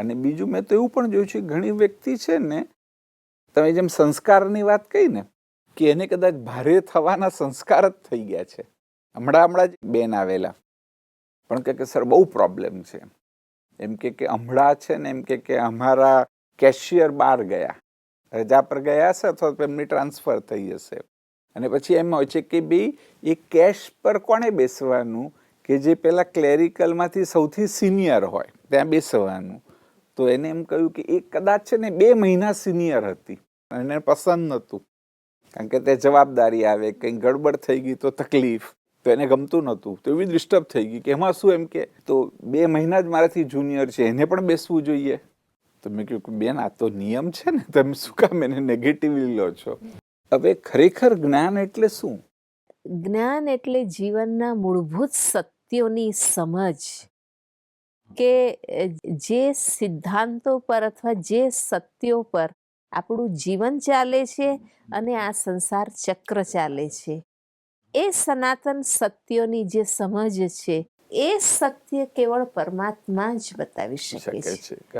અને બીજું મેં તો એવું પણ જોયું છે, ઘણી વ્યક્તિ છે ને, તમે જેમ સંસ્કારની વાત કહી ને, કે એને કદાચ ભારે થવાના સંસ્કાર જ થઈ ગયા છે. હમણાં હમણાં જ બેન આવેલા. પણ કે, સર, બહુ પ્રોબ્લેમ છે. એમ કે કે, હમણાં છે ને, એમ કે, અમારા કેશિયર બહાર ગયા. રજા પર ગયા હશે અથવા તો એમની ટ્રાન્સફર થઈ હશે. અને પછી એમ હોય છે કે, ભાઈ, એ કેશ પર કોણે બેસવાનું? કે જે પેલા ક્લેરિકલમાંથી સૌથી સિનિયર હોય, ત્યાં બેસવાનું? તો એને એમ કહ્યું કે એ કદાચ છે ને બે મહિના સિનિયર હતી એને પસંદ નહોતું. કારણ કે તે જવાબદારી આવે, કંઈ ગડબડ થઈ ગઈ તો તકલીફ, તો એને ગમતું નહોતું. તો એવી ડિસ્ટર્બ થઈ ગઈ કે એમાં શું એમ કે, તો બે મહિના જ મારાથી જુનિયર છે, એને પણ બેસવું જોઈએ. તો મેં કહ્યું કે બેન, આ તો નિયમ છે ને, તમે શું કામ એને નેગેટિવલી લો છો? હવે ખરેખર જ્ઞાન એટલે શું? જ્ઞાન એટલે જીવનના મૂળભૂત સત્યોની સમજ. કે જે સિદ્ધાંતો પર અથવા જે સત્યો પર આપણું જીવન ચાલે છે અને આ સંસાર ચક્ર ચાલે છે. એ સનાતન સત્યોની જે સમજ છે એ સત્ય કેવળ પરમાત્મા જ બતાવી શકે છે.